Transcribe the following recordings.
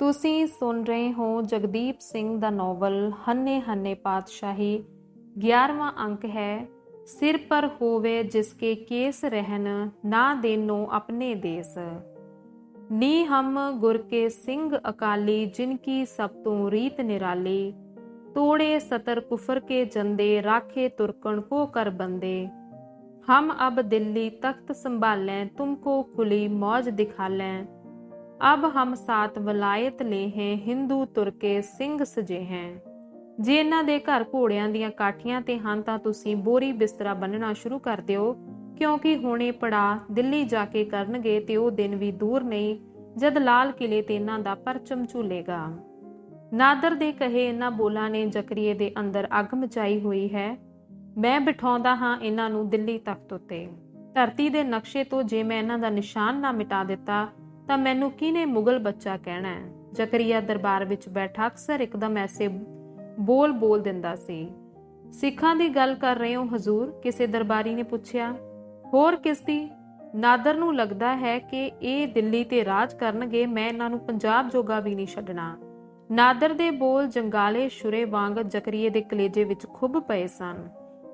ਤੁਸੀਂ ਸੁਣ ਰਹੇ ਹੋ ਜਗਦੀਪ ਸਿੰਘ ਦਾ ਨੋਵਲ ਹੰਨੇ ਹੰਨੇ ਪਾਤਸ਼ਾਹੀ। 11ਵਾਂ ਅੰਕ ਹੈ, ਸਿਰ ਪਰ ਹੋਵੇ ਜਿਸਕੇ ਕੇਸ ਰਹਿਨ ਨਾ ਦੇਨੋ ਆਪਣੇ ਦੇਸ। ਨੀ ਹਮ ਗੁਰ ਕੇ ਸਿੰਘ ਅਕਾਲੀ, ਜਿਨ ਕੀ ਸਭ ਤੋਂ ਰੀਤ ਨਿਰਾਲੀ। ਤੋੜੇ ਸਤਰ ਕੁਫਰ ਕੇ ਜੰਦੇ, ਰਾਖੇ ਤੁਰਕਣ ਕੋ ਕਰ ਬੰਦੇ। ਹਮ ਅਬ ਦਿੱਲੀ ਤਖਤ ਸੰਭਾਲੈ ਤੁਮਕੋ ਖੁਲੀ ਮौज ਦਿਖਾਲੈ। अब हम सात ਵਲਾਇਤ ਲੈ हैं ਹਿੰਦੂ ਤੁਰਕੇ ਸਿੰਘ ਸਜੇ हैं ਜੇ ਇਹਨਾਂ ਦੇ ਘਰ ਘੋੜਿਆਂ ਦੀਆਂ ਕਾਠੀਆਂ ਤੇ ਹਨ ਤਾਂ ਤੁਸੀਂ ਬੋਰੀ ਬਿਸਤਰਾ ਬੰਨਣਾ ਸ਼ੁਰੂ ਕਰ ਦਿਓ ਕਿਉਂਕਿ ਹੁਣੇ ਪੜਾ ਦਿੱਲੀ ਜਾ ਕੇ ਕਰਨਗੇ ਤੇ ਉਹ ਦਿਨ ਵੀ ਦੂਰ ਨਹੀਂ ਜਦ ਲਾਲ ਕਿਲੇ ਤੇ ਇਹਨਾਂ ਦਾ ਪਰਚਮ ਝੂਲੇਗਾ ਨਾਦਰ ਦੇ ਕਹੇ ਇਹਨਾਂ ਬੋਲਾਂ ਨੇ ਜ਼ਕਰੀਏ ਦੇ ਅੰਦਰ ਅੱਗ ਮਚਾਈ ਹੋਈ ਹੈ ਮੈਂ ਬਿਠਾਉਂਦਾ ਹਾਂ ਇਹਨਾਂ ਨੂੰ ਦਿੱਲੀ ਤਖਤ ਉੱਤੇ ਧਰਤੀ ਦੇ ਨਕਸ਼ੇ ਤੋਂ ਜੇ ਮੈਂ ਇਹਨਾਂ ਦਾ ਨਿਸ਼ਾਨ ਨਾ ਮਿਟਾ ਦਿੱਤਾ ਤਾਂ ਮੈਨੂੰ ਕਿਹਨੇ ਮੁਗਲ ਬੱਚਾ ਕਹਿਣਾ ਹੈ? ਜ਼ਕਰੀਆ ਦਰਬਾਰ ਵਿੱਚ ਬੈਠਾ ਅਕਸਰ ਇੱਕਦਮ ਐਸੇ ਬੋਲ ਬੋਲ ਦਿੰਦਾ ਸੀ। ਸਿੱਖਾਂ ਦੀ ਗੱਲ ਕਰ ਰਹੇ ਹੋ ਹਜ਼ੂਰ? ਕਿਸੇ ਦਰਬਾਰੀ ਨੇ ਪੁੱਛਿਆ। ਹੋਰ ਕਿਸ ਦੀ? ਨਾਦਰ ਨੂੰ ਲੱਗਦਾ ਹੈ ਕਿ ਇਹ ਦਿੱਲੀ ਤੇ ਰਾਜ ਕਰਨਗੇ, ਮੈਂ ਇਹਨਾਂ ਨੂੰ ਪੰਜਾਬ ਜੋਗਾ ਵੀ ਨਹੀਂ ਛੱਡਣਾ। ਨਾਦਰ ਦੇ ਬੋਲ ਜੰਗਾਲੇ ਸ਼ੁਰੇ ਵਾਂਗ ਜ਼ਕਰੀਏ ਦੇ ਕਲੇਜੇ ਵਿੱਚ ਖੁੱਭ ਪਏ ਸਨ।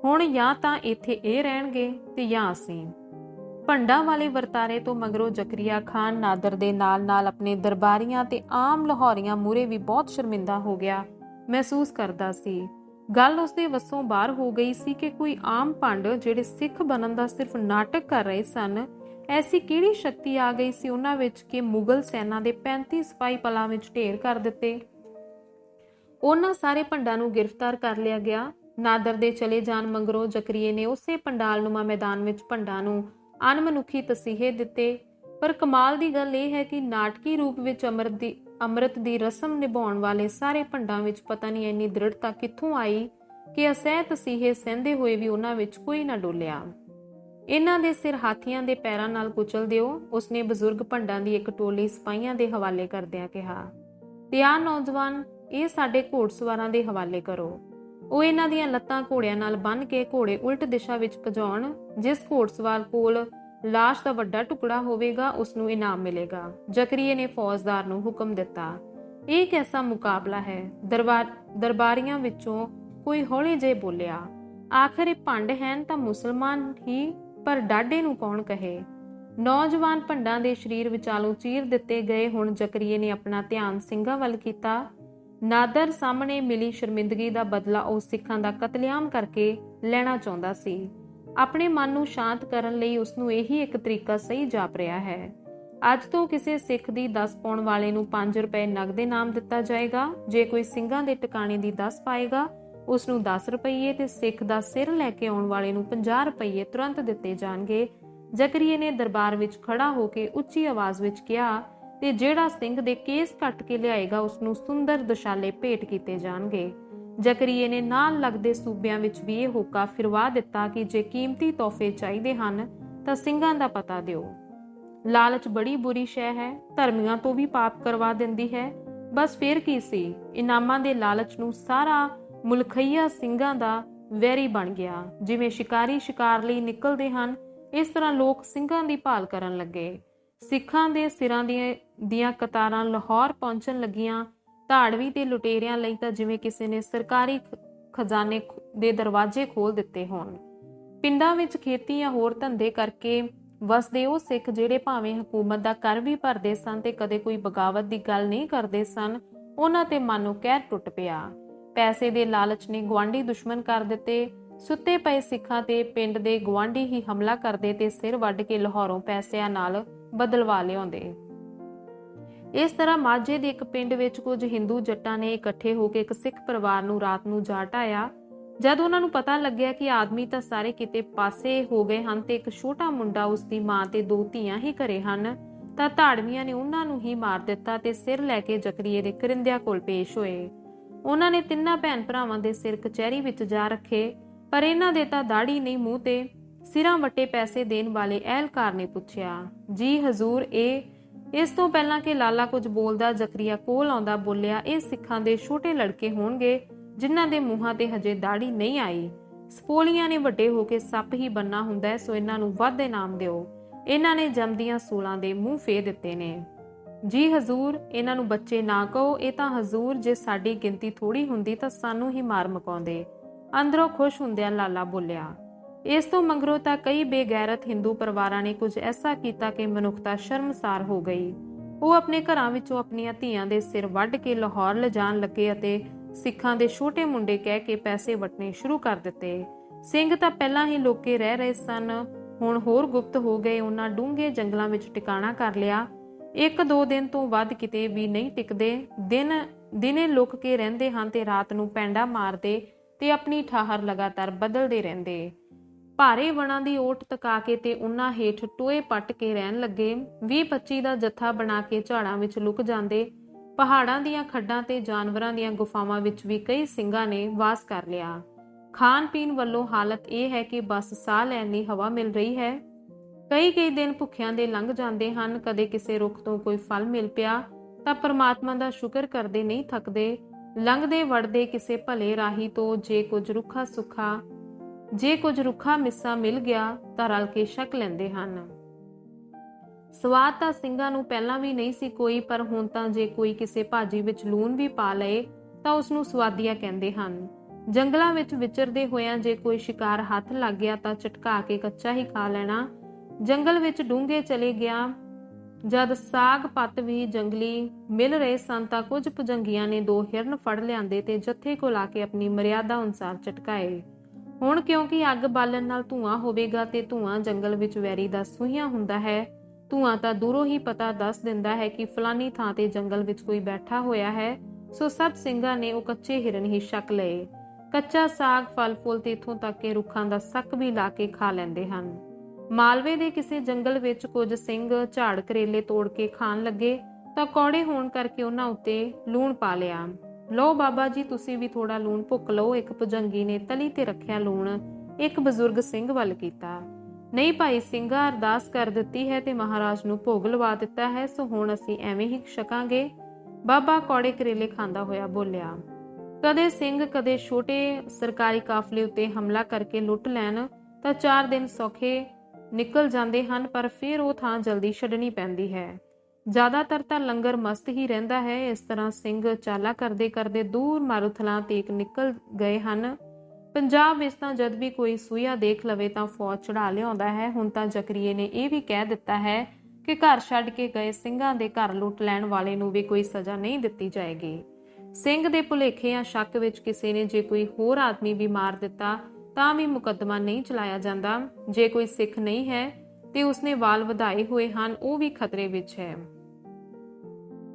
ਹੁਣ ਜਾਂ ਤਾਂ ਇੱਥੇ ਇਹ ਰਹਿਣਗੇ ਤੇ ਜਾਂ ਅਸੀਂ। ਭੰਡਾਂ ਵਾਲੇ ਵਰਤਾਰੇ ਤੋਂ ਮਗਰੋਂ ਜ਼ਕਰੀਆ ਖਾਨ ਨਾਦਰ ਦੇ ਨਾਲ-ਨਾਲ ਆਪਣੇ ਦਰਬਾਰੀਆਂ ਤੇ ਆਮ ਲਾਹੌਰੀਆਂ ਮੂਰੇ ਵੀ ਬਹੁਤ ਸ਼ਰਮਿੰਦਾ ਹੋ ਗਿਆ। ਮਹਿਸੂਸ ਕਰਦਾ ਸੀ। ਗੱਲ ਉਸਦੇ ਵੱਸੋਂ ਬਾਹਰ ਹੋ ਗਈ ਸੀ ਕਿ ਕੋਈ ਆਮ ਭੰਡ ਜਿਹੜੇ ਸਿੱਖ ਬਣਨ ਦਾ ਸਿਰਫ ਨਾਟਕ ਕਰ ਰਹੇ ਸਨ, ਐਸੀ ਕਿਹੜੀ ਸ਼ਕਤੀ ਆ ਗਈ ਸੀ ਉਹਨਾਂ ਵਿੱਚ ਕਿ ਮੁਗਲ ਸੈਨਾ ਦੇ 35 ਸਿਪਾਹੀ ਪਲਾਂ ਵਿੱਚ ਢੇਰ ਕਰ ਦਿੱਤੇ? ਉਹਨਾਂ ਸਾਰੇ ਭੰਡਾਂ ਨੂੰ ਗ੍ਰਿਫਤਾਰ ਕਰ ਲਿਆ ਗਿਆ। ਨਾਦਰ ਦੇ ਚਲੇ ਜਾਣ ਮੰਗਰੋਂ ਜ਼ਕਰੀਏ ਨੇ ਉਸੇ ਪੰਡਾਲਨੁਮਾ ਮੈਦਾਨ ਵਿੱਚ ਭੰਡਾਂ ਨੂੰ ਅਨਮਨੁੱਖੀ ਤਸੀਹੇ ਦਿੱਤੇ। ਪਰ ਕਮਾਲ ਦੀ ਗੱਲ ਇਹ ਹੈ ਕਿ ਨਾਟਕੀ ਰੂਪ ਵਿੱਚ ਅੰਮ੍ਰਿਤ ਦੀ ਅੰਮ੍ਰਿਤ ਦੀ ਰਸਮ ਨਿਭਾਉਣ ਵਾਲੇ ਸਾਰੇ ਭੰਡਾਂ ਵਿੱਚ ਪਤਾ ਨਹੀਂ ਇੰਨੀ ਦ੍ਰਿੜਤਾ ਕਿੱਥੋਂ ਆਈ ਕਿ ਅਸਹਿ ਤਸੀਹੇ ਸਹਿੰਦੇ ਹੋਏ ਵੀ ਉਹਨਾਂ ਵਿੱਚ ਕੋਈ ਨਾ ਡੋਲਿਆ। ਇਹਨਾਂ ਦੇ ਸਿਰ ਹਾਥੀਆਂ ਦੇ ਪੈਰਾਂ ਨਾਲ ਕੁਚਲ ਦਿਓ, ਉਸਨੇ ਬਜ਼ੁਰਗ ਭੰਡਾਂ ਦੀ ਇੱਕ ਟੋਲੀ ਸਿਪਾਹੀਆਂ ਦੇ ਹਵਾਲੇ ਕਰਦਿਆਂ ਕਿਹਾ। ਤੇ ਆ ਨੌਜਵਾਨ, ਇਹ ਸਾਡੇ ਘੋੜਸਵਾਰਾਂ ਦੇ ਹਵਾਲੇ ਕਰੋ। ਉਹ ਇਹਨਾਂ ਦੀਆਂ ਲੱਤਾਂ ਘੋੜਿਆਂ ਨਾਲ ਬੰਨ੍ਹ ਕੇ ਘੋੜੇ ਉਲਟ ਦਿਸ਼ਾ ਵਿੱਚ ਭਜਾਉਣ, ਜਿਸ ਘੋੜਸਵਾਰ ਕੋਲ ਲਾਸ਼ ਦਾ ਵੱਡਾ ਟੁਕੜਾ ਹੋਵੇਗਾ ਉਸ ਨੂੰ ਇਨਾਮ ਮਿਲੇਗਾ। ਜ਼ਕਰੀਏ ਨੇ ਫੌਜਦਾਰ ਨੂੰ ਹੁਕਮ ਦਿੱਤਾ। ਇਹ ਕੈਸਾ ਮੁਕਾਬਲਾ ਹੈ? ਦਰਬਾਰ, ਦਰਬਾਰੀਆਂ ਵਿੱਚੋਂ ਕੋਈ ਹੌਲੀ ਜੇ ਬੋਲਿਆ, ਆਖਰ ਇਹ ਭੰਡ ਹਨ ਤਾਂ ਮੁਸਲਮਾਨ ਹੀ, ਪਰ ਡਾਡੇ ਨੂੰ ਕੌਣ ਕਹੇ? ਨੌਜਵਾਨ ਭੰਡਾਂ ਦੇ ਸਰੀਰ ਵਿਚਾਲੋਂ ਚੀਰ ਦਿੱਤੇ ਗਏ ਹੁਣ ਜ਼ਕਰੀਏ ਨੇ ਆਪਣਾ ਧਿਆਨ ਸਿੰਘਾਂ ਵੱਲ ਕੀਤਾ। ਨਾਦਰ ਸਾਹਮਣੇ ਮਿਲੀ ਸ਼ਰਮਿੰਦਗੀ ਦਾ ਬਦਲਾ ਉਹ ਸਿੱਖਾਂ ਦਾ ਕਤਲੇਆਮ ਕਰਕੇ ਲੈਣਾ ਚਾਹੁੰਦਾ ਸੀ। ਆਪਣੇ ਮਨ ਨੂੰ ਸ਼ਾਂਤ ਕਰਨ ਲਈ ਉਸ ਨੂੰ ਇਹੀ ਇੱਕ ਤਰੀਕਾ ਸਹੀ ਜਾਪ ਰਿਹਾ ਹੈ। ਅੱਜ ਤੋਂ ਕਿਸੇ ਸਿੱਖ ਦੀ 10 ਪਾਉਣ ਵਾਲੇ ਨੂੰ 5 ਰੁਪਏ ਨਗਦੇ ਨਾਮ ਦਿੱਤਾ ਜਾਏਗਾ। ਜੇ ਕੋਈ ਸਿੰਘਾਂ ਦੇ ਟਿਕਾਣੇ ਦੀ 10 ਪਾਏਗਾ ਉਸ ਨੂੰ 10 ਰੁਪਏ ਤੇ ਸਿੱਖ ਦਾ ਸਿਰ ਲੈ ਕੇ ਆਉਣ ਵਾਲੇ ਨੂੰ 50 ਰੁਪਏ ਤੁਰੰਤ ਦਿੱਤੇ ਜਾਣਗੇ। ਜ਼ਕਰੀਏ ਨੇ ਦਰਬਾਰ ਵਿੱਚ ਖੜਾ ਹੋ ਕੇ ਉੱਚੀ ਆਵਾਜ਼ ਵਿੱਚ ਕਿਹਾ ਤੇ ਜਿਹੜਾ ਸਿੰਘ ਦੇ ਕੇਸ ਕੱਟ ਕੇ ਲਿਆਏਗਾ ਉਸ ਨੂੰ ਸੁੰਦਰ ਦਸ਼ਾਲੇ ਭੇਟ ਕੀਤੇ ਜਾਣਗੇ। ਜ਼ਕਰੀਏ ਨੇ ਨਾਲ ਲੱਗਦੇ ਸੂਬਿਆਂ ਵਿੱਚ ਵੀ ਇਹ ਹੋਕਾ ਫਿਰਵਾ ਦਿੱਤਾ ਕਿ ਜੇ ਕੀਮਤੀ ਤੋਹਫੇ ਚਾਹੀਦੇ ਹਨ, ਤਾਂ ਸਿੰਘਾਂ ਦਾ ਪਤਾ ਦਿਓ। ਲਾਲਚ ਬੜੀ ਬੁਰੀ ਸ਼ੈ ਹੈ, ਧਰਮੀਆਂ ਤੋਂ ਵੀ ਪਾਪ ਕਰਵਾ ਦਿੰਦੀ ਹੈ। ਬਸ ਫਿਰ ਕੀ ਸੀ, ਇਨਾਮਾਂ ਦੇ ਲਾਲਚ ਨੂੰ ਸਾਰਾ ਮੁਲਖਈਆ ਸਿੰਘਾਂ ਦਾ ਵੈਰੀ ਬਣ ਗਿਆ। ਜਿਵੇਂ ਸ਼ਿਕਾਰੀ ਸ਼ਿਕਾਰ ਲਈ ਨਿਕਲਦੇ ਹਨ, ਇਸ ਤਰ੍ਹਾਂ ਲੋਕ ਸਿੰਘਾਂ ਦੀ ਭਾਲ ਕਰਨ ਲੱਗੇ। ਸਿੱਖਾਂ ਦੇ ਸਿਰਾਂ ਦੀਆਂ ਦੀਆਂ ਕਤਾਰਾਂ ਲਾਹੌਰ ਪਹੁੰਚਣ ਲੱਗੀਆਂ। ਧਾੜਵੀ ਤੇ ਲੁਟੇਰਿਆਂ ਲਈ ਤਾਂ ਜਿਵੇਂ ਕਿਸੇ ਨੇ ਸਰਕਾਰੀ ਖਜ਼ਾਨੇ ਦੇ ਦਰਵਾਜ਼ੇ ਖੋਲ ਦਿੱਤੇ ਹੋਣ। ਪਿੰਡਾਂ ਵਿੱਚ ਖੇਤੀ ਜਾਂ ਹੋਰ ਧੰਦੇ ਕਰਕੇ ਵਸਦੇ ਉਹ ਸਿੱਖ ਜਿਹੜੇ ਭਾਵੇਂ ਹਕੂਮਤ ਦਾ ਕਰ ਵੀ ਭਰਦੇ ਸਨ ਤੇ ਕਦੇ ਕੋਈ ਬਗਾਵਤ ਦੀ ਗੱਲ ਨਹੀਂ ਕਰਦੇ ਸਨ, ਉਹਨਾਂ ਤੇ ਮਨ ਨੂੰ ਕਹਿਰ ਟੁੱਟ ਪਿਆ। ਪੈਸੇ ਦੇ ਲਾਲਚ ਨੇ ਗਵਾਂਢੀ ਦੁਸ਼ਮਣ ਕਰ ਦਿੱਤੇ। ਸੁੱਤੇ ਪਏ ਸਿੱਖਾਂ ਤੇ ਪਿੰਡ ਦੇ ਗਵਾਂਢੀ ਹੀ ਹਮਲਾ ਕਰਦੇ ਤੇ ਸਿਰ ਵੱਢ ਕੇ ਲਾਹੌਰੋਂ ਪੈਸਿਆਂ ਨਾਲ ਬਦਲਵਾ ਲਿਆਉਂਦੇ। ਇਸ ਤਰ੍ਹਾਂ ਮਾਝੇ ਦੇ ਇੱਕ ਪਿੰਡ ਵਿੱਚ ਕੁਝ ਹਿੰਦੂ ਜੱਟਾਂ ਨੇ ਇਕੱਠੇ ਹੋ ਕੇ ਇੱਕ ਸਿੱਖ ਪਰਿਵਾਰ ਨੂੰ ਰਾਤ ਨੂੰ ਜਾ ਢਾਇਆ। ਜਦ ਉਹਨਾਂ ਨੂੰ ਪਤਾ ਲੱਗਿਆ ਕਿ ਆਦਮੀ ਤਾਂ ਸਾਰੇ ਕਿਤੇ ਪਾਸੇ ਹੋ ਗਏ ਹਨ ਤੇ ਇੱਕ ਛੋਟਾ ਮੁੰਡਾ ਉਸ ਦੀ ਮਾਂ ਤੇ ਦੋ ਧੀਆਂ ਹੀ ਘਰੇ ਹਨ, ਤਾਂ ਧਾੜਵੀਆਂ ਨੇ ਉਹਨਾਂ ਨੂੰ ਹੀ ਮਾਰ ਦਿੱਤਾ ਤੇ ਸਿਰ ਲੈ ਕੇ ਜ਼ਕਰੀਏ ਦੇ ਕਰਿੰਦਿਆਂ ਕੋਲ ਪੇਸ਼ ਹੋਏ। ਉਹਨਾਂ ਨੇ ਤਿੰਨਾਂ ਭੈਣ ਭਰਾਵਾਂ ਦੇ ਸਿਰ ਕਚਹਿਰੀ ਵਿੱਚ ਜਾ ਰੱਖੇ, ਪਰ ਇਹਨਾਂ ਦੇ ਤਾਂ ਦਾੜੀ ਨਹੀਂ ਮੂੰਹ ਤੇ। ਸਿਰਾਂ ਵਟੇ ਪੈਸੇ ਦੇਣ ਵਾਲੇ ਅਹਿਲਕਾਰ ਨੇ ਪੁੱਛਿਆ, ਜੀ ਹਜ਼ੂਰ, ਇਹ, ਇਸ ਤੋਂ ਪਹਿਲਾਂ ਕਿ ਲਾਲਾ ਕੁਝ ਬੋਲਦਾ ਜ਼ਕਰੀਆ ਕੋਲ ਆਉਂਦਾ ਬੋਲਿਆ, ਇਹ ਸਿੱਖਾਂ ਦੇ ਛੋਟੇ ਲੜਕੇ ਹੋਣਗੇ, ਜਿਨ੍ਹਾਂ ਦੇ ਮੂੰਹਾਂ ਤੇ ਹਜੇ ਦਾੜੀ ਨਹੀਂ ਆਈ। ਸਪੋਲੀਆਂ ਨੇ ਵੱਡੇ ਹੋ ਕੇ ਸੱਪ ਹੀ ਬੰਨਾ ਹੁੰਦਾ ਹੈ, ਸੋ ਇਹਨਾਂ ਨੂੰ ਵੱਧ ਇਨਾਮ ਦਿਓ। ਇਹਨਾਂ ਨੇ ਜੰਮਦੀਆਂ ਸੂਲਾਂ ਦੇ ਮੂੰਹ ਫੇ ਦਿੱਤੇ ਨੇ। ਜੀ ਹਜ਼ੂਰ, ਇਹਨਾਂ ਨੂੰ ਬੱਚੇ ਨਾ ਕਹੋ, ਇਹ ਤਾਂ ਹਜ਼ੂਰ, ਜੇ ਸਾਡੀ ਗਿਣਤੀ ਥੋੜੀ ਹੁੰਦੀ ਤਾਂ ਸਾਨੂੰ ਹੀ ਮਾਰ ਮਕਾਉਂਦੇ। ਅੰਦਰੋਂ ਖੁਸ਼ ਹੁੰਦਿਆਂ ਲਾਲਾ ਬੋਲਿਆ ਇਸ ਤੋਂ ਮੰਗਰੋਂ ਤਾਂ ਕਈ ਬੇਗੈਰਤ ਹਿੰਦੂ ਪਰਿਵਾਰਾਂ ਨੇ ਕੁਝ ਐਸਾ ਕੀਤਾ ਕਿ ਮਨੁੱਖਤਾ ਸ਼ਰਮਸਾਰ ਹੋ ਗਈ। ਉਹ ਆਪਣੇ ਘਰਾਂ ਵਿੱਚੋਂ ਆਪਣੀਆਂ ਧੀਆਂ ਦੇ ਸਿਰ ਵੱਢ ਕੇ ਲਾਹੌਰ ਲਿਜਾਣ ਲੱਗੇ ਅਤੇ ਸਿੱਖਾਂ ਦੇ ਛੋਟੇ ਮੁੰਡੇ ਕਹਿ ਕੇ ਪੈਸੇ ਵਟਣੇ ਸ਼ੁਰੂ ਕਰ ਦਿੱਤੇ। ਸਿੰਘ ਤਾਂ ਪਹਿਲਾਂ ਹੀ ਲੋਕੇ ਰਹਿ ਰਹੇ ਸਨ। ਹੁਣ ਹੋਰ ਗੁਪਤ ਹੋ ਗਏ। ਉਹਨਾਂ ਡੂੰਘੇ ਜੰਗਲਾਂ ਵਿੱਚ ਟਿਕਾਣਾ ਕਰ ਲਿਆ। ਇੱਕ ਦੋ ਦਿਨ ਤੋਂ ਵੱਧ ਕਿਤੇ ਵੀ ਨਹੀਂ ਟਿਕਦੇ। ਦਿਨ, ਦਿਨੇ ਲੁਕ ਕੇ ਰਹਿੰਦੇ ਹਨ ਤੇ ਰਾਤ ਨੂੰ ਪੈਂਡਾ ਮਾਰਦੇ ਤੇ ਆਪਣੀ ਠਾਹਰ ਲਗਾਤਾਰ ਬਦਲਦੇ ਰਹਿੰਦੇ। ਭਾਰੇ ਵਣਾਂ ਦੀ ਓਟ ਤਕਾ ਕੇ ਤੇ ਉਹਨਾਂ ਹੇਠ ਟੋਏ ਪੱਟ ਕੇ ਰਹਿਣ ਲੱਗੇ। 20-25 ਦਾ ਜੱਥਾ ਬਣਾ ਕੇ ਝਾੜਾਂ ਵਿੱਚ ਲੁਕ ਜਾਂਦੇ। ਪਹਾੜਾਂ ਦੀਆਂ ਖੱਡਾਂ ਤੇ ਜਾਨਵਰਾਂ ਦੀਆਂ ਗੁਫਾਵਾਂ ਵਿੱਚ ਵੀ ਕਈ ਸਿੰਘਾਂ ਨੇ ਵਾਸ ਕਰ ਲਿਆ। ਖਾਣ ਪੀਣ ਵੱਲੋਂ ਹਾਲਤ ਇਹ ਹੈ ਕਿ ਬਸ ਸਾਹ ਲੈਣ ਲਈ ਹਵਾ ਮਿਲ ਰਹੀ ਹੈ। ਕਈ ਕਈ ਦਿਨ ਭੁੱਖਿਆਂ ਦੇ ਲੰਘ ਜਾਂਦੇ ਹਨ। ਕਦੇ ਕਿਸੇ ਰੁੱਖ ਤੋਂ ਕੋਈ ਫਲ ਮਿਲ ਪਿਆ, ਤਾਂ ਪਰਮਾਤਮਾ ਦਾ ਸ਼ੁਕਰ ਕਰਦੇ ਨਹੀਂ ਥੱਕਦੇ। ਲੰਘਦੇ ਵੜਦੇ ਕਿਸੇ ਭਲੇ ਰਾਹੀ ਤੋਂ ਜੇ ਕੁਝ ਰੁੱਖਾ ਸੁੱਖਾ ਜੇ ਕੁਝ ਰੁੱਖਾ ਮਿੱਸਾ ਮਿਲ ਗਿਆ ਤਾਂ ਰਲ ਕੇ ਛਕ ਲੈਂਦੇ ਹਨ। ਸਵਾਦ ਤਾਂ ਸਿੰਘਾਂ ਨੂੰ ਪਹਿਲਾਂ ਵੀ ਨਹੀਂ ਸੀ ਕੋਈ, ਪਰ ਹੁਣ ਤਾਂ ਜੇ ਕੋਈ ਕਿਸੇ ਭਾਜੀ ਵਿੱਚ ਲੂਣ ਵੀ ਪਾ ਲਏ, ਤਾਂ ਉਸ ਨੂੰ ਸਵਾਦੀਆ ਕਹਿੰਦੇ ਹਨ। ਜੰਗਲਾਂ ਵਿੱਚ ਵਿਚਰਦੇ ਹੋਇਆਂ ਜੇ ਕੋਈ ਸ਼ਿਕਾਰ ਹੱਥ ਲੱਗ ਗਿਆ ਤਾਂ ਚਟਕਾ ਕੇ ਕੱਚਾ ਹੀ ਖਾ ਲੈਣਾ। ਜੰਗਲ ਵਿੱਚ ਡੂੰਘੇ ਚਲੇ ਗਿਆ, ਜਦ ਸਾਗ ਪੱਤ ਵੀ ਜੰਗਲੀ ਮਿਲ ਰਹੇ ਸਨ ਤਾਂ ਕੁਝ ਪੁਜੰਗੀਆਂ ਨੇ ਦੋ ਹਿਰਨ ਫੜ ਲਿਆਂਦੇ ਤੇ ਜੱਥੇ ਕੋਲ ਆ ਕੇ ਆਪਣੀ ਮਰਿਆਦਾ ਅਨੁਸਾਰ ਚਟਕਾਏ ਹੁਣ ਕਿਉਂਕਿ ਅੱਗ ਬਾਲਣ ਨਾਲ ਧੂਆਂ ਹੋਵੇਗਾ ਤੇ ਧੂਆਂ ਜੰਗਲ ਵਿੱਚ ਵੈਰੀ ਦਾ ਸੂਹੀਆਂ ਹੁੰਦਾ ਹੈ। ਧੂਆਂ ਤਾਂ ਦੂਰੋਂ ਹੀ ਪਤਾ ਦੱਸ ਦਿੰਦਾ ਹੈ ਕਿ ਫਲਾਨੀ ਥਾਂ ਤੇ ਜੰਗਲ ਵਿੱਚ ਕੋਈ ਬੈਠਾ ਹੋਇਆ ਹੈ, ਸੋ ਸਭ ਸਿੰਘਾਂ ਨੇ ਉਹ ਕੱਚੇ ਹਿਰਨ ਹੀ ਛਕ ਲਏ। ਕੱਚਾ ਸਾਗ ਫਲ ਫੁੱਲ ਤੇ ਇਥੋਂ ਤੱਕ ਕਿ ਰੁੱਖਾਂ ਦਾ ਸੱਕ ਵੀ ਲਾ ਕੇ ਖਾ ਲੈਂਦੇ ਹਨ। ਮਾਲਵੇ ਦੇ ਕਿਸੇ ਜੰਗਲ ਵਿੱਚ ਕੁਝ ਸਿੰਘ ਝਾੜ ਕਰੇਲੇ ਤੋੜ ਕੇ ਖਾਣ ਲੱਗੇ ਤਾਂ ਕੌੜੇ ਹੋਣ ਕਰਕੇ ਉਹਨਾਂ ਉੱਤੇ ਲੂਣ ਪਾ ਲਿਆ। ਲਓ ਬਾਬਾ ਜੀ, ਤੁਸੀਂ ਵੀ ਥੋੜਾ ਲੂਣ ਭੁੱਕ ਲਓ। ਇੱਕ ਭੁਜੰਗੀ ਨੇ ਤਲੀ ਤੇ ਰੱਖਿਆ ਲੂਣ। ਇੱਕ ਬਜ਼ੁਰਗ ਸਿੰਘ ਵੱਲ ਕੀਤਾ। ਨਹੀਂ ਭਾਈ, ਸਿੰਘਾ ਅਰਦਾਸ ਕਰ ਦਿੱਤੀ ਹੈ ਤੇ ਮਹਾਰਾਜ ਨੂੰ ਭੋਗ ਲਵਾ ਦਿੱਤਾ ਹੈ, ਸੋ ਹੁਣ ਅਸੀਂ ਐਵੇਂ ਹੀ ਛਕਾਂਗੇ। ਬਾਬਾ ਕੌੜੇ ਕਰੇਲੇ ਖਾਂਦਾ ਹੋਇਆ ਬੋਲਿਆ, ਕਦੇ ਸਿੰਘ, ਕਦੇ ਛੋਟੇ ਸਰਕਾਰੀ ਕਾਫਲੇ ਉੱਤੇ ਹਮਲਾ ਕਰਕੇ ਲੁੱਟ ਲੈਣ, ਤਾਂ 4 ਦਿਨ ਸੌਖੇ ਨਿਕਲ ਜਾਂਦੇ ਹਨ, ਪਰ ਫਿਰ ਉਹ ਥਾਂ ਜਲਦੀ ਛੱਡਣੀ ਪੈਂਦੀ ਹੈ। ਜ਼ਿਆਦਾਤਰ ਤਾਂ ਲੰਗਰ ਮਸਤ ਹੀ ਰਹਿੰਦਾ ਹੈ। ਇਸ ਤਰ੍ਹਾਂ ਸਿੰਘ ਚਾਲਾ ਕਰਦੇ ਕਰਦੇ ਦੂਰ ਮਾਰੂਥਲਾਂ ਤੇ ਨਿਕਲ ਗਏ ਹਨ। ਪੰਜਾਬ ਵਿੱਚ ਤਾਂ ਜਦ ਵੀ ਕੋਈ ਸੂਇਆ ਦੇਖ ਲਵੇ ਤਾਂ ਫੌਜ ਚੜਾ ਲਿਆਉਂਦਾ ਹੈ। ਹੁਣ ਤਾਂ ਜ਼ਕਰੀਏ ਨੇ ਇਹ ਵੀ ਕਹਿ ਦਿੱਤਾ ਹੈ ਕਿ ਘਰ ਛੱਡ ਕੇ ਗਏ ਸਿੰਘਾਂ ਦੇ ਘਰ ਲੁੱਟ ਲੈਣ ਵਾਲੇ ਨੂੰ ਵੀ ਕੋਈ ਸਜ਼ਾ ਨਹੀਂ ਦਿੱਤੀ ਜਾਏਗੀ। ਸਿੰਘ ਦੇ ਭੁਲੇਖੇ ਜਾਂ ਸ਼ੱਕ ਵਿੱਚ ਕਿਸੇ ਨੇ ਜੇ ਕੋਈ ਹੋਰ ਆਦਮੀ ਵੀ ਮਾਰ ਦਿੱਤਾ ਤਾਂ ਵੀ ਮੁਕੱਦਮਾ ਨਹੀਂ ਚਲਾਇਆ ਜਾਂਦਾ। ਜੇ ਕੋਈ ਸਿੱਖ ਨਹੀਂ ਹੈ ਤੇ ਉਸਨੇ ਵਾਲ ਵਧਾਏ ਹੋਏ ਹਨ, ਉਹ ਵੀ ਖਤਰੇ ਵਿੱਚ ਹੈ।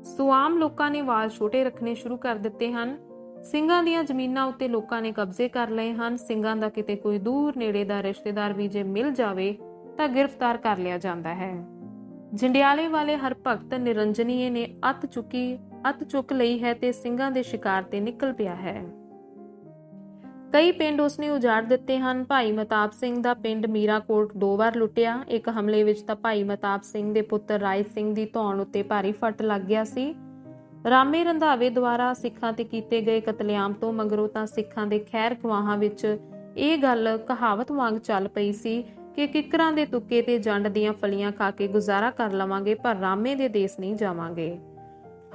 ਸੋ ਆਮ ਲੋਕਾਂ ਨੇ ਵਾਲ ਛੋਟੇ ਰੱਖਣੇ ਸ਼ੁਰੂ ਕਰ ਦਿੱਤੇ ਹਨ। ਸਿੰਘਾਂ ਦੀਆਂ ਜ਼ਮੀਨਾਂ ਉੱਤੇ ਲੋਕਾਂ ਨੇ ਕਬਜ਼ੇ ਕਰ ਲਏ ਹਨ। ਸਿੰਘਾਂ ਦਾ ਕਿਤੇ ਕੋਈ ਦੂਰ ਨੇੜੇ ਦਾ ਰਿਸ਼ਤੇਦਾਰ ਵੀ ਜੇ ਮਿਲ ਜਾਵੇ, ਤਾਂ ਗ੍ਰਿਫਤਾਰ ਕਰ ਲਿਆ ਜਾਂਦਾ ਹੈ। ਜੰਡਿਆਲੇ ਵਾਲੇ ਹਰ ਭਗਤ ਨਿਰੰਜਨੀਏ ਨੇ ਅੱਤ ਚੁੱਕੀ, ਅੱਤ ਚੁੱਕ ਲਈ ਹੈ ਤੇ ਸਿੰਘਾਂ ਦੇ ਸ਼ਿਕਾਰ ਤੇ ਨਿਕਲ ਪਿਆ ਹੈ। ਕਈ ਪਿੰਡ ਉਸਨੇ ਉਜਾੜ ਦਿੱਤੇ ਹਨ। ਭਾਈ ਮਤਾਬ ਸਿੰਘ ਦਾ ਪਿੰਡ ਮੀਰਾਕੋਟ ਦੋ ਵਾਰ ਲੁੱਟਿਆ। ਇੱਕ ਹਮਲੇ ਵਿੱਚ ਤਾਂ ਭਾਈ ਮਤਾਬ ਸਿੰਘ ਦੇ ਪੁੱਤਰ ਰਾਏ ਸਿੰਘ ਦੀ ਧੌਣ ਉੱਤੇ ਭਾਰੀ ਫੱਟ ਲੱਗ ਗਿਆ ਸੀ। ਰਾਮੇ ਰੰਧਾਵੇ ਦੁਆਰਾ ਸਿੱਖਾਂ ਤੇ ਕੀਤੇ ਗਏ ਕਤਲੇਆਮ ਤੋਂ ਮਗਰੋਂ ਤਾਂ ਸਿੱਖਾਂ ਦੇ ਖੈਰ ਖਵਾਹਾਂ ਵਿੱਚ ਇਹ ਗੱਲ ਕਹਾਵਤ ਵਾਂਗ ਚੱਲ ਪਈ ਸੀ ਕਿ ਕਿਕਰਾਂ ਦੇ ਤੁੱਕੇ ਤੇ ਜੰਡ ਦੀਆਂ ਫਲੀਆਂ ਖਾ ਕੇ ਗੁਜ਼ਾਰਾ ਕਰ ਲਵਾਂਗੇ, ਪਰ ਰਾਮੇ ਦੇ ਦੇਸ਼ ਨਹੀਂ ਜਾਵਾਂਗੇ।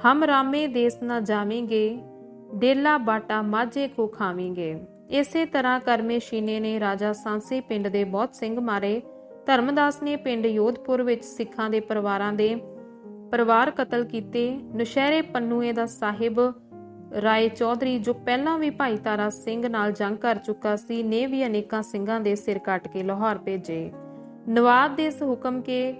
ਹਮ ਰਾਮੇ ਦੇਸ਼ ਨਾ ਜਾਵਾਂਗੇ, ਡੇਲਾ ਬਾਟਾ ਮਾਝੇ ਕੋ ਖਾਵਾਂਗੇ। ਇਸੇ ਤਰ੍ਹਾਂ ਕਰਮੇਸ਼ੀਨੇ ਨੇ ਰਾਜਾ ਸਾਂਸੀ ਪਿੰਡ ਦੇ ਬਹੁਤ ਸਿੰਘ ਮਾਰੇ। ਧਰਮਦਾਸ ਨੇ ਪਿੰਡ ਯੋਧਪੁਰ ਵਿੱਚ ਸਿੱਖਾਂ ਦੇ ਪਰਿਵਾਰਾਂ ਦੇ ਪਰਿਵਾਰ ਕਤਲ ਕੀਤੇ। ਨਸ਼ਹਿਰੇ ਪੰਨੂਏ ਦਾ ਸਾਹਿਬ ਰਾਏ ਚੌਧਰੀ, ਜੋ ਪਹਿਲਾਂ ਵੀ ਭਾਈ ਤਾਰਾ ਸਿੰਘ ਨਾਲ ਜੰਗ ਕਰ ਚੁੱਕਾ ਸੀ, ਨੇ ਵੀ ਅਨੇਕਾਂ ਸਿੰਘਾਂ ਦੇ ਸਿਰ ਕੱਟ ਕੇ ਲਾਹੌਰ ਭੇਜੇ। ਨਵਾਬ ਦੇ ਇਸ ਹੁਕਮ ਕੇ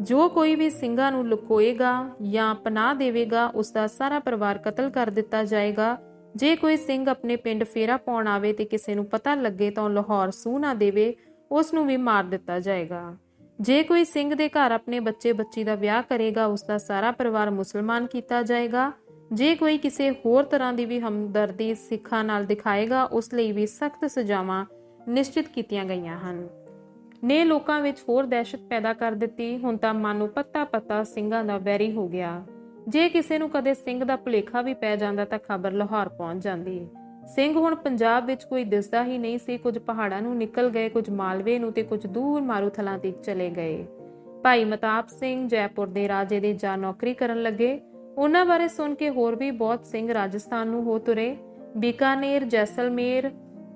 ਜੋ ਕੋਈ ਵੀ ਸਿੰਘਾਂ ਨੂੰ ਲੁਕੋਏਗਾ ਜਾਂ ਪਨਾਹ ਦੇਵੇਗਾ ਉਸ ਦਾ ਸਾਰਾ ਪਰਿਵਾਰ ਕਤਲ ਕਰ ਦਿੱਤਾ ਜਾਏਗਾ। ਜੇ ਕੋਈ ਸਿੰਘ ਆਪਣੇ ਪਿੰਡ ਫੇਰਾ ਪਾਉਣ ਆਵੇ ਤੇ ਕਿਸੇ ਨੂੰ ਪਤਾ ਲੱਗੇ ਤਾਂ ਉਹ ਲਾਹੌਰ ਸੂਹ ਨਾ ਦੇਵੇ, ਉਸ ਨੂੰ ਵੀ ਮਾਰ ਦਿੱਤਾ ਜਾਏਗਾ। ਜੇ ਕੋਈ ਸਿੰਘ ਦੇ ਘਰ ਆਪਣੇ ਬੱਚੇ ਬੱਚੀ ਦਾ ਵਿਆਹ ਕਰੇਗਾ, ਉਸ ਦਾ ਸਾਰਾ ਪਰਿਵਾਰ ਮੁਸਲਮਾਨ ਕੀਤਾ ਜਾਏਗਾ। ਜੇ ਕੋਈ ਕਿਸੇ ਹੋਰ ਤਰ੍ਹਾਂ ਦੀ ਵੀ ਹਮਦਰਦੀ ਸਿੱਖਾਂ ਨਾਲ ਦਿਖਾਏਗਾ, ਉਸ ਲਈ ਵੀ ਸਖਤ ਸਜ਼ਾਵਾਂ ਨਿਸ਼ਚਿਤ ਕੀਤੀਆਂ ਗਈਆਂ ਹਨ। ਨੇ ਲੋਕਾਂ ਵਿੱਚ ਹੋਰ ਦਹਿਸ਼ਤ ਪੈਦਾ ਕਰ ਦਿੱਤੀ। ਹੁਣ ਤਾਂ ਮਨ ਨੂੰ ਪੱਤਾ ਪੱਤਾ ਸਿੰਘਾਂ ਦਾ ਵੈਰੀ ਹੋ ਗਿਆ। ਜੇ ਕਿਸੇ ਨੂੰ ਕਦੇ ਸਿੰਘ ਦਾ ਭੁਲੇਖਾ ਵੀ ਪੈ ਜਾਂਦਾ ਤਾਂ ਖਬਰ ਲਾਹੌਰ ਪਹੁੰਚ ਜਾਂਦੀ ਸਿੰਘ ਹੁਣ ਪੰਜਾਬ ਵਿੱਚ ਕੋਈ ਦਿਸਦਾ ਹੀ ਨਹੀਂ ਸੀ, ਕੁਝ ਪਹਾੜਾਂ ਨੂੰ ਨਿਕਲ ਗਏ, ਕੁਝ ਮਾਲਵੇ ਨੂੰ ਤੇ ਕੁਝ ਦੂਰ ਮਾਰੂਥਲਾਂ ਤੱਕ ਚਲੇ ਗਏ। ਭਾਈ ਮਤਾਪ ਸਿੰਘ ਜੈਪੁਰ ਦੇ ਰਾਜੇ ਦੇ ਜਾ ਨੌਕਰੀ ਕਰਨ ਲੱਗੇ। ਉਹਨਾਂ ਬਾਰੇ ਸੁਣ ਕੇ ਹੋਰ ਵੀ ਬਹੁਤ ਸਿੰਘ ਰਾਜਸਥਾਨ ਨੂੰ ਹੋ ਤੁਰੇ। ਬੀਕਾਨੇਰ, ਜੈਸਲਮੇਰ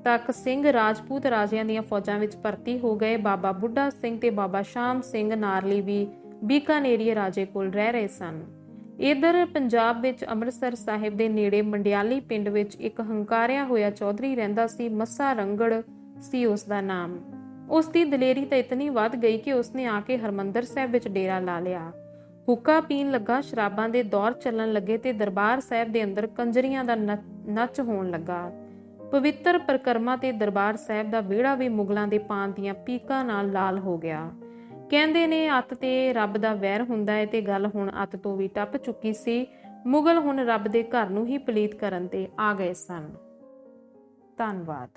ਤੱਕ ਸਿੰਘ ਰਾਜਪੂਤ ਰਾਜਿਆਂ ਦੀਆਂ ਫੌਜਾਂ ਵਿੱਚ ਭਰਤੀ ਹੋ ਗਏ। ਬਾਬਾ ਬੁੱਢਾ ਸਿੰਘ ਤੇ ਬਾਬਾ ਸ਼ਾਮ ਸਿੰਘ ਨਾਰਲੀ ਵੀ ਬੀਕਾਨੇਰੀਏ ਰਾਜੇ ਕੋਲ ਰਹਿ ਰਹੇ ਸਨ। ਇਧਰ ਪੰਜਾਬ ਵਿੱਚ ਅੰਮ੍ਰਿਤਸਰ ਸਾਹਿਬ ਦੇ ਨੇੜੇ ਮੰਡਿਆਲੀ ਪਿੰਡ ਵਿੱਚ ਇੱਕ ਹੰਕਾਰਿਆ ਹੋਇਆ ਚੌਧਰੀ ਰਹਿੰਦਾ ਸੀ, ਮੱਸਾ ਰੰਗੜ ਸੀ ਉਸ ਦਾ ਨਾਮ। ਉਸ ਦੀ ਦਲੇਰੀ ਤਾਂ ਇਤਨੀ ਵੱਧ ਗਈ ਕਿ ਉਸਨੇ ਆ ਕੇ ਹਰਮੰਦਰ ਸਾਹਿਬ ਵਿੱਚ ਡੇਰਾ ਲਾ ਲਿਆ। ਹੁੱਕਾ ਪੀਣ ਲੱਗਾ, ਸ਼ਰਾਬਾਂ ਦੇ ਦੌਰ ਚੱਲਣ ਲੱਗੇ ਤੇ ਦਰਬਾਰ ਸਾਹਿਬ ਦੇ ਅੰਦਰ ਕੰਜਰੀਆਂ ਦਾ ਨੱਚ- ਨੱਚ ਹੋਣ ਲੱਗਾ। ਪਵਿੱਤਰ ਪ੍ਰਕਰਮਾਂ ਤੇ ਦਰਬਾਰ ਸਾਹਿਬ ਦਾ ਵਿਹੜਾ ਵੀ ਮੁਗਲਾਂ ਦੇ ਪਾਨ ਦੀਆਂ ਪੀਕਾਂ ਨਾਲ ਲਾਲ ਹੋ ਗਿਆ। ਕਹਿੰਦੇ ਨੇ ਅੱਤ ਤੇ ਰੱਬ ਦਾ ਵੈਰ ਹੁੰਦਾ ਹੈ ਤੇ ਗੱਲ ਹੁਣ ਅੱਤ ਤੋਂ ਵੀ ਟੱਪ ਚੁੱਕੀ ਸੀ। ਮੁਗਲ ਹੁਣ ਰੱਬ ਦੇ ਘਰ ਨੂੰ ਹੀ ਪਲੀਤ ਕਰਨ ਤੇ ਆ ਗਏ ਸਨ। ਧੰਨਵਾਦ।